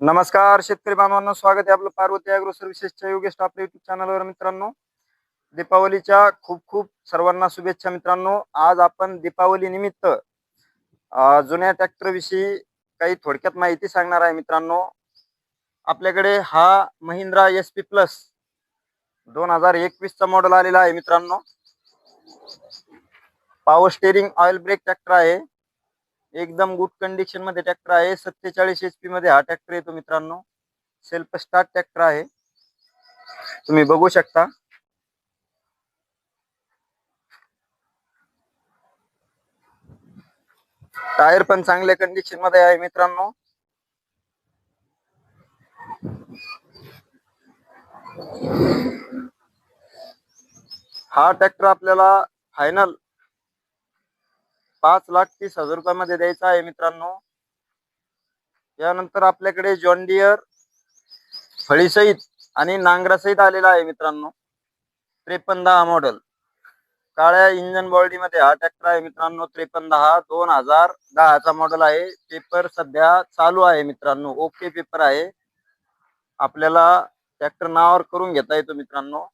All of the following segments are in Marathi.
नमस्कार शेतकरी बांधवांना स्वागत आहे आपलं पार्वती अॅग्रो सर्व्हिसेसच्या योगेश आपल्या युट्यूब चॅनलवर मित्रांनो. दीपावलीच्या खूप खूप सर्वांना शुभेच्छा मित्रांनो. आज आपण दीपावली निमित्त जुन्या ट्रॅक्टर विषयी काही थोडक्यात माहिती सांगणार आहे मित्रांनो. आपल्याकडे हा महिंद्रा एस पी प्लस दोन हजार एकवीस चा मॉडेल आलेला आहे मित्रांनो. Power steering oil brake tractor आहे. एकदम गुड कंडिशनमध्ये ट्रॅक्टर आहे. सत्तेचाळीस एच पी मध्ये हा ट्रॅक्टर येतो मित्रांनो. सेल्फ स्टार्ट ट्रॅक्टर आहे. तुम्ही बघू शकता. टायर पण चांगल्या कंडिशनमध्ये आहे मित्रांनो. हा ट्रॅक्टर आपल्याला फायनल पाच लाख तीस हजार रुपयामध्ये द्यायचा आहे मित्रांनो. यानंतर आपल्याकडे जॉन डियर फळीसहित आणि नांगरासहित आलेला आहे मित्रांनो. त्रेपन्न दहा मॉडेल काळ्या इंजन बॉडी मध्ये हा ट्रॅक्टर आहे मित्रांनो. त्रेपन्न दहा दोन हजार दहाचा मॉडेल आहे. पेपर सध्या चालू आहे मित्रांनो. ओके पेपर आहे. आपल्याला ट्रॅक्टर नावावर करून घेता येतो मित्रांनो.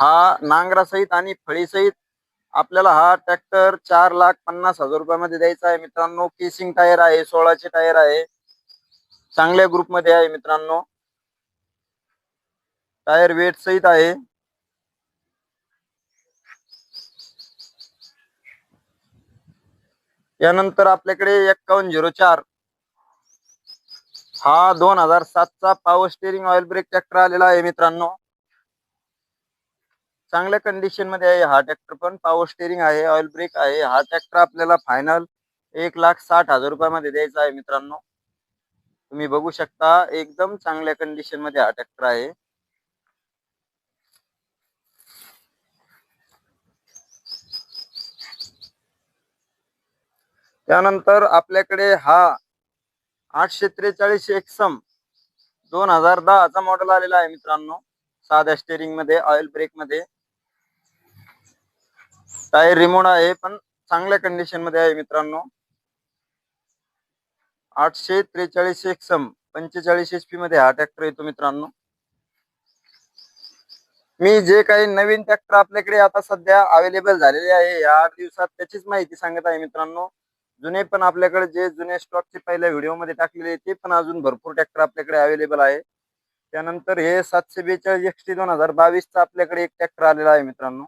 हा नांगरासहित आणि फळीसहित आपल्याला हा ट्रॅक्टर चार लाख पन्नास हजार रुपयामध्ये द्यायचा आहे मित्रांनो. केसिंग टायर आहे सोळाचे टायर आहे. चांगल्या ग्रुपमध्ये आहे मित्रांनो. टायर वेट सहित आहे. यानंतर आपल्याकडे एक्कावन्न झिरो चार. हा दोन हजार सातचा power steering oil brake tractor आलेला आहे मित्रांनो. चांगल्या कंडिशनमध्ये आहे. हा ट्रॅक्टर पण पॉवर स्टेरिंग आहे ऑइल ब्रेक आहे. हा ट्रॅक्टर आपल्याला फायनल एक लाख साठ हजार रुपयामध्ये द्यायचा आहे मित्रांनो. तुम्ही बघू शकता एकदम चांगल्या कंडिशनमध्ये हा ट्रॅक्टर आहे. त्यानंतर आपल्याकडे हा आठशे त्रेचाळीस एक्सम दोन हजार दहाचा मॉडेल आलेला आहे मित्रांनो. साध्या स्टेरिंगमध्ये ऑइल ब्रेकमध्ये. टायर रिमोट आहे पण चांगल्या कंडिशनमध्ये आहे मित्रांनो. आठशे त्रेचाळीस एक्सम पंचेचाळीस एचपी मध्ये हा ट्रॅक्टर येतो मित्रांनो. मी जे काही नवीन ट्रॅक्टर आपल्याकडे आता सध्या अवेलेबल झालेले आहे या आठ दिवसात त्याचीच माहिती सांगत आहे मित्रांनो. जुने पण आपल्याकडे जे जुने स्टॉकचे पहिल्या व्हिडिओमध्ये टाकलेले ते पण अजून भरपूर ट्रॅक्टर आपल्याकडे अवेलेबल आहे. त्यानंतर हे सातशे बेचाळीस एक्सटी दोन हजार बावीसचा आपल्याकडे एक ट्रॅक्टर आलेला आहे मित्रांनो.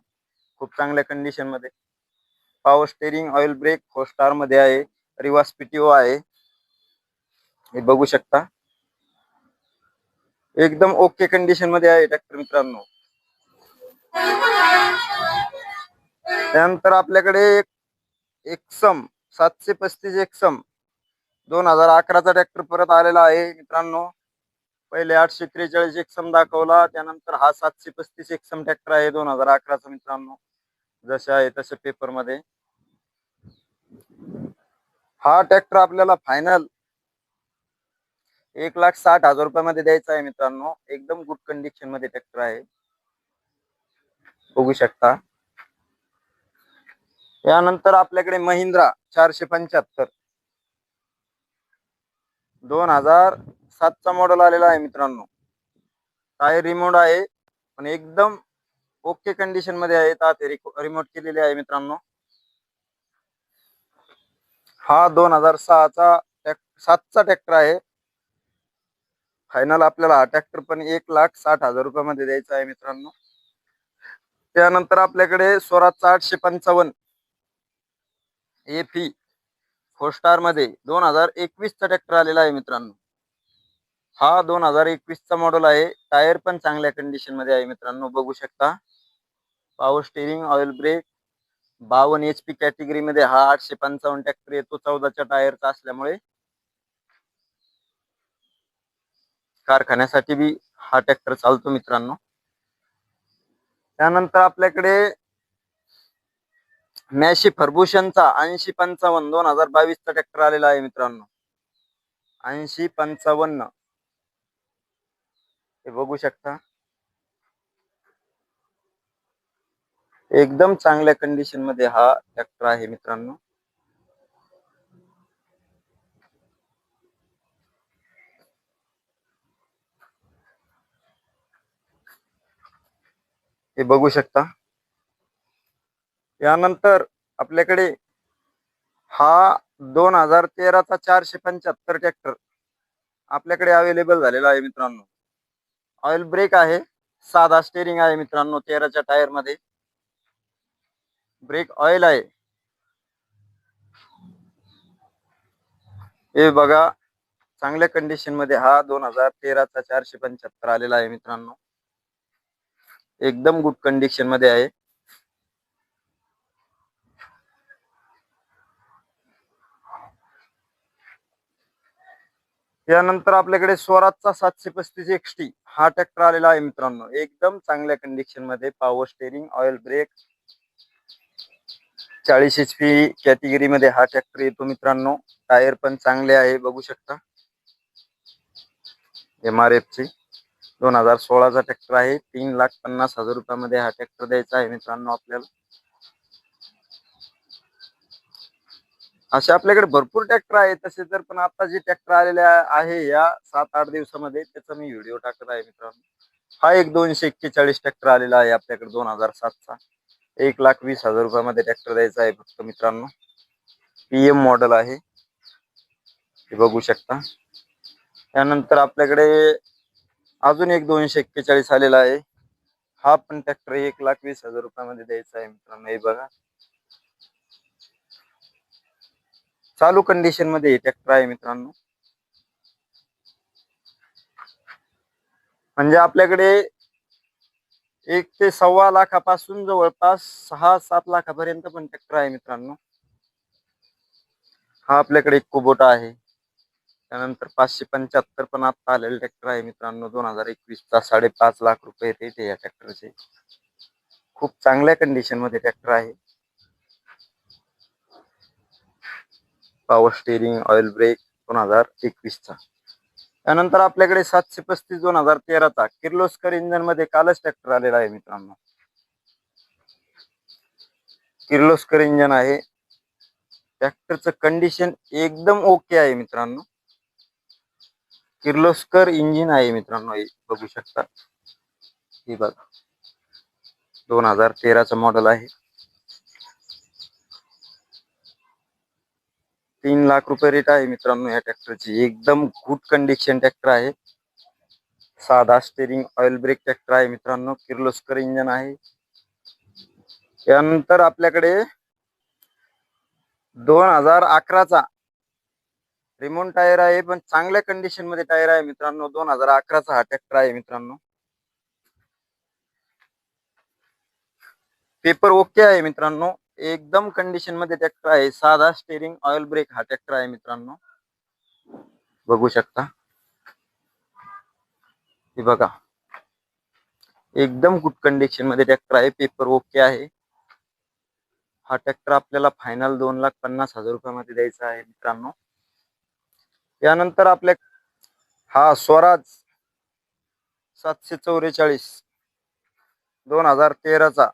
खूप चांगल्या कंडिशनमध्ये. Power steering oil brake four स्टारमध्ये आहे. रिवास पीटीओ आहे. हे बघू शकता. एकदम ओके कंडिशनमध्ये आहे ट्रॅक्टर मित्रांनो. त्यानंतर आपल्याकडे एक एक्सम सातशे पस्तीस एक्सम दोन हजार अकराचा ट्रॅक्टर परत आलेला आहे मित्रांनो. पहिले आठशे त्रेचाळीस एक्सम दाखवला त्यानंतर हा सातशे पस्तीस एक्सम ट्रॅक्टर आहे दोन हजार अकराचा मित्रांनो जसे आहे तसे पेपरमध्ये. हा ट्रॅक्टर आपल्याला फायनल एक लाख साठ हजार रुपयामध्ये द्यायचा आहे मित्रांनो एकदम गुड कंडिशनमध्ये ट्रॅक्टर आहे. बघू शकता. यानंतर आपल्याकडे महिंद्रा चारशे पंच्याहत्तर. दोन हजार सातचा मॉडेल आलेला आहे मित्रांनो. टायर रिमोट आहे पण एकदम ओके कंडिशनमध्ये आहे. त्यात रिमोट केलेले आहे मित्रांनो. हा दोन हजार सहाचा सातचा ट्रॅक्टर आहे. फायनल आपल्याला हा ट्रॅक्टर पण एक लाख साठ हजार रुपयामध्ये द्यायचा आहे मित्रांनो. त्यानंतर आपल्याकडे स्वराजचा आठशे पंचावन्न ए फी फोर स्टारमध्ये दोन हजार एकवीस चा ट्रॅक्टर आलेला आहे मित्रांनो. हा दोन हजार एकवीस चा मॉडेल आहे. टायर पण चांगल्या कंडिशनमध्ये आहे मित्रांनो. बघू शकता. पॉवर स्टेरिंग ऑइल ब्रेक बावन्न एच पी कॅटेगरी मध्ये हा आठशे पंचावन्न ट्रॅक्टर येतो. चौदाच्या टायरचा असल्यामुळे कारखान्यासाठी बी हा ट्रॅक्टर चालतो मित्रांनो. त्यानंतर आपल्याकडे मॅशी फर्गुशनचा ऐंशी पंचावन्न दोन हजार बावीसचा ट्रॅक्टर आलेला आहे मित्रांनो. ऐंशी पंचावन्न. हे बघू शकता. एकदम चांगल्या कंडिशनमध्ये हा ट्रॅक्टर आहे मित्रांनो. हे बघू शकता. यानंतर आपल्याकडे हा दोन हजार तेराचा चारशे पंच्याहत्तर ट्रॅक्टर आपल्याकडे अवेलेबल झालेला आहे मित्रांनो. ऑइल ब्रेक आहे साधा स्टेरिंग आहे मित्रांनो तेराच्या टायरमध्ये. ब्रेक ऑइल आहे. हे बघा चांगल्या कंडिशनमध्ये हा दोन हजार तेराचा चारशे पंच्याहत्तर आलेला आहे मित्रांनो. एकदम गुड कंडिशनमध्ये आहे. यानंतर आपल्याकडे स्वराजचा सातशे पस्तीस एक्सटी हा ट्रॅक्टर आलेला आहे मित्रांनो. एकदम चांगल्या कंडिशनमध्ये पॉवर स्टेरिंग ऑइल ब्रेक चाळीस एच पी कॅटेगरी मध्ये हा ट्रॅक्टर येतो मित्रांनो. टायर पण चांगले आहे बघू शकता. एम आर एफ ची. दोन हजार सोळाचा ट्रॅक्टर आहे. तीन लाख पन्नास हजार रुपयामध्ये हा ट्रॅक्टर द्यायचा आहे मित्रांनो आपल्याला. असे आपल्याकडे भरपूर ट्रॅक्टर आहेत. तसे तर पण आता जे ट्रॅक्टर आलेले आहे या सात आठ दिवसामध्ये त्याचा मी व्हिडिओ टाकत आहे मित्रांनो. हा एक दोनशे एक्केचाळीस ट्रॅक्टर आलेला आहे आपल्याकडे दोन हजार सातचा. एक लाख वीस हजार रुपयामध्ये ट्रॅक्टर द्यायचा आहे फक्त मित्रांनो. पीएम मॉडेल आहे. हे बघू शकता. त्यानंतर आपल्याकडे अजून एक दोनशे एक्केचाळीस आलेला आहे. हा पण ट्रॅक्टर एक लाख वीस हजार रुपयामध्ये द्यायचा आहे मित्रांनो. हे बघा. चालू कंडिशनमध्ये ट्रॅक्टर आहे मित्रांनो. म्हणजे आपल्याकडे एक ते सव्वा लाखापासून जवळपास सहा सात लाखापर्यंत पण ट्रॅक्टर आहे मित्रांनो. हा आपल्याकडे एक कुबोटा आहे. त्यानंतर पाचशे पंच्याहत्तर पण आता आलेला ट्रॅक्टर आहे मित्रांनो. दोन हजार एकवीस चा साडेपाच लाख रुपये रेट आहे या ट्रॅक्टरचे खूप चांगल्या कंडिशनमध्ये ट्रॅक्टर आहे. पॉवर स्टेरिंग ऑइल ब्रेक दोन हजार एकवीस चा त्यानंतर आपल्याकडे सातशे पस्तीस दोन हजार तेराचा किर्लोस्कर इंजनमध्ये कालच ट्रॅक्टर आलेला आहे मित्रांनो. किर्लोस्कर इंजन आहे. ट्रॅक्टरचं कंडिशन एकदम ओके आहे मित्रांनो. किर्लोस्कर इंजिन आहे मित्रांनो हे बघू शकता. हे बघा. दोन हजार तेराचं मॉडेल आहे. तीन लाख रुपये रेट आहे मित्रांनो या ट्रॅक्टरची एकदम गुड कंडिशन ट्रॅक्टर आहे. साधा स्टेरिंग ऑइल ब्रेक ट्रॅक्टर आहे मित्रांनो. किर्लोस्कर इंजन आहे. त्यानंतर आपल्याकडे दोन हजार अकराचा रिमोन टायर आहे पण चांगल्या कंडिशनमध्ये टायर आहे मित्रांनो. दोन हजार अकराचा हा ट्रॅक्टर आहे मित्रांनो. पेपर ओके आहे मित्रांनो. एकदम कंडिशनमध्ये ट्रॅक्टर आहे. साधा स्टेरिंग ऑइल ब्रेक हा ट्रॅक्टर आहे मित्रांनो. बघू शकता. हे बघा. एकदम गुड कंडिशनमध्ये ट्रॅक्टर आहे. पेपर ओके आहे. हा ट्रॅक्टर आपल्याला फायनल दोन लाख पन्नास हजार रुपयामध्ये द्यायचा आहे मित्रांनो. यानंतर आपल्या हा स्वराज सातशे चौवेचाळीस दोन हजार तेराचा.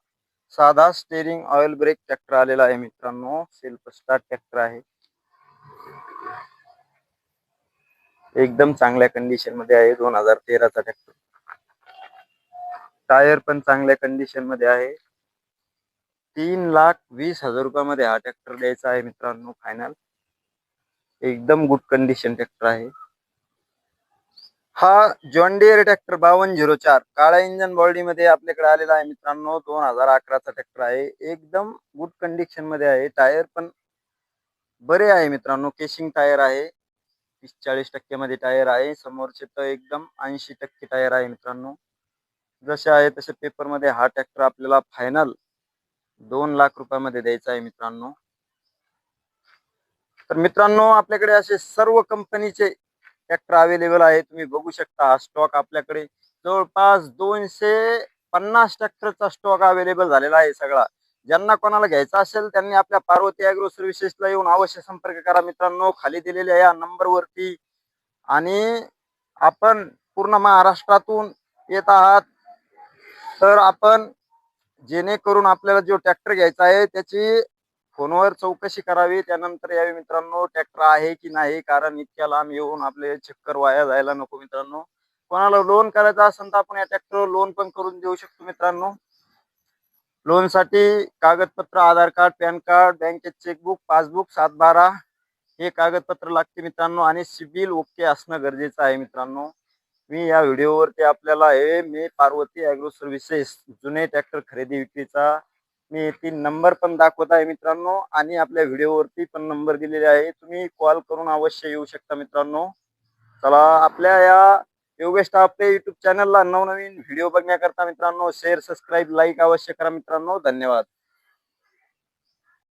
साधा स्टेरिंग ऑइल ब्रेक ट्रॅक्टर आलेला आहे मित्रांनो. सेल्फ स्टार्ट ट्रॅक्टर आहे. एकदम चांगल्या कंडिशनमध्ये आहे. दोन हजार तेराचा ट्रॅक्टर टायर पण चांगल्या कंडिशनमध्ये आहे. तीन लाख वीस हजार रुपयामध्ये हा ट्रॅक्टर द्यायचा आहे मित्रांनो फायनल एकदम गुड कंडिशन ट्रॅक्टर आहे. हा जॉन डिअर ट्रॅक्टर बावन्न झिरो चार. काळ्या इंजन बॉडी मध्ये आपल्याकडे आलेला आहे मित्रांनो. दोन हजार अकराचा ट्रॅक्टर आहे. एकदम गुड कंडिशनमध्ये आहे. टायर पण बरे आहे मित्रांनो. केशिंग टायर आहे. तीस चाळीस टक्क्यामध्ये टायर आहे. समोरचे तर एकदम ऐंशी टक्के टायर आहे मित्रांनो. जसे आहे तसे पेपरमध्ये हा ट्रॅक्टर आपल्याला फायनल दोन लाख रुपयामध्ये द्यायचा आहे मित्रांनो. तर मित्रांनो आपल्याकडे असे सर्व कंपनीचे ट्रॅक्टर अवेलेबल आहे तुम्ही बघू शकता हा स्टॉक आपल्याकडे. जवळपास दोनशे पन्नास ट्रॅक्टरचा स्टॉक अवेलेबल झालेला आहे सगळा. ज्यांना कोणाला घ्यायचा असेल त्यांनी आपल्या पार्वती अॅग्रो सर्व्हिसेसला येऊन अवश्य संपर्क करा. मित्रांनो खाली दिलेल्या या नंबरवरती आणि आपण पूर्ण महाराष्ट्रातून येत आहात. तर आपण जेणेकरून आपल्याला जो ट्रॅक्टर घ्यायचा आहे त्याची फोनवर चौकशी करावी. त्यानंतर यावे मित्रांनो ट्रॅक्टर आहे की नाही? कारण इतक्या लांब येऊन आपले चक्कर वाया जायला नको मित्रांनो. कोणाला लोन करायचं असेल तर आपण या ट्रॅक्टरवर लोन पण करून देऊ शकतो मित्रांनो. लोनसाठी कागदपत्र आधार कार्ड पॅन कार्ड बँकेत चेकबुक पासबुक सात बारा हे कागदपत्र लागते मित्रांनो. आणि सिबिल ओके असणं गरजेचं आहे मित्रांनो. मी या व्हिडिओवरती आपल्याला हे मी पार्वती ॲग्रो सर्व्हिसेस जुने ट्रॅक्टर खरेदी विक्रीचा मी तीन नंबर पण दाखवत आहे मित्रांनो आणि आपल्या व्हिडिओवरती पण नंबर दिलेले आहे. तुम्ही कॉल करून अवश्य येऊ शकता मित्रांनो. चला आपल्या या योगेश आपल्या युट्यूब चॅनलला नवनवीन व्हिडिओ बघण्याकरता मित्रांनो शेअर सबस्क्राईब लाईक अवश्य करा मित्रांनो. धन्यवाद.